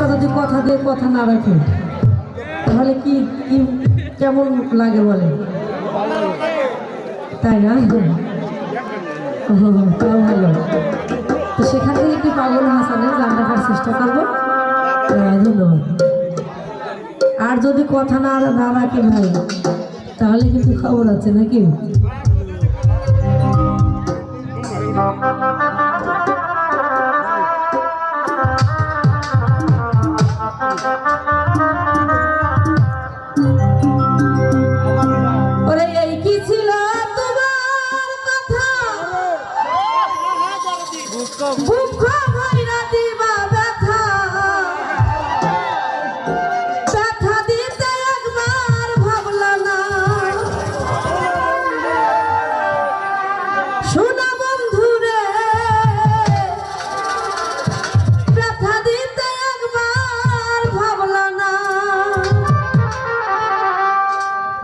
মানুষটা যদি কথা দিয়ে কথা না রাখে তাহলে কি কি, কেমন লাগে বলে তাই না? তাও ভালো। তো সেখান থেকে একটি পাগল হাসানের গান রাখার চেষ্টা করব? ধন্যবাদ। আর যদি কথা না না রাখে ভাই, তাহলে কিন্তু খবর আছে নাকি?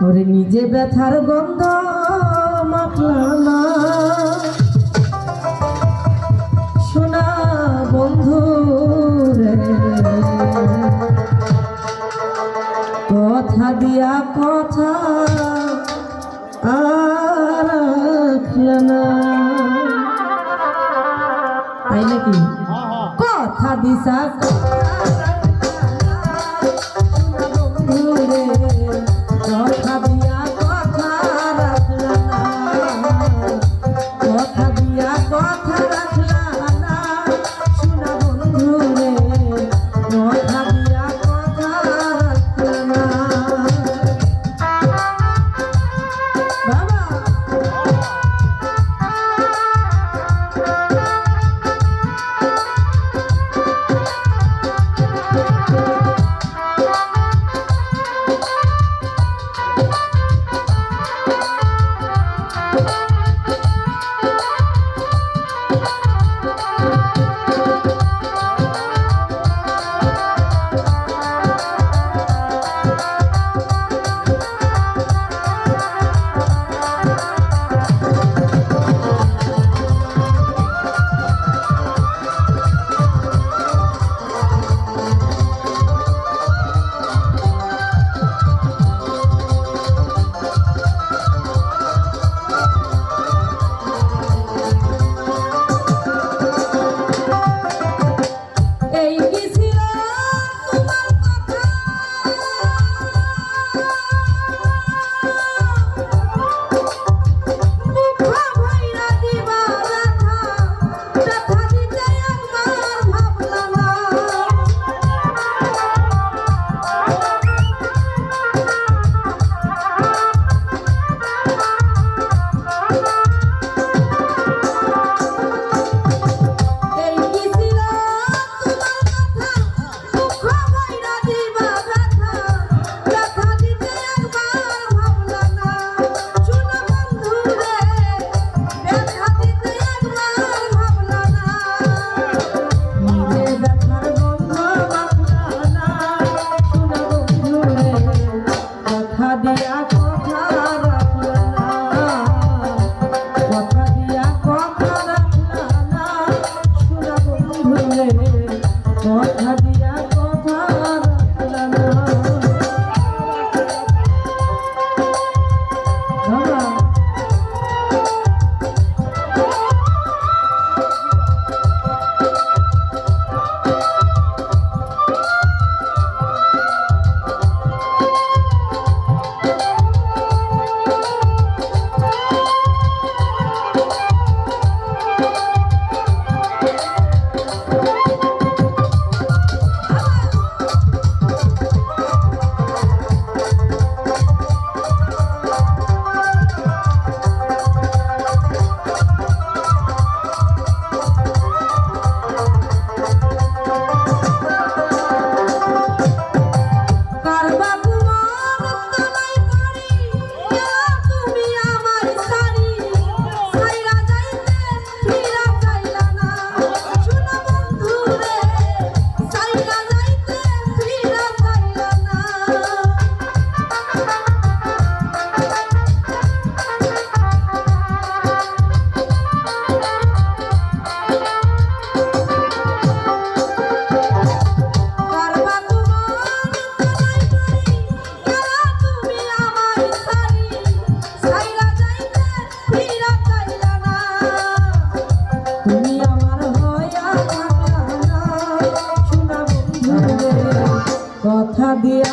ওরে নিজে ব্যথার গন্ধ মাখলা না। শোনা বন্ধু রে কথা দিয়া কথা আর না। তাই নাকি? কথা দিশা কথা দিয়া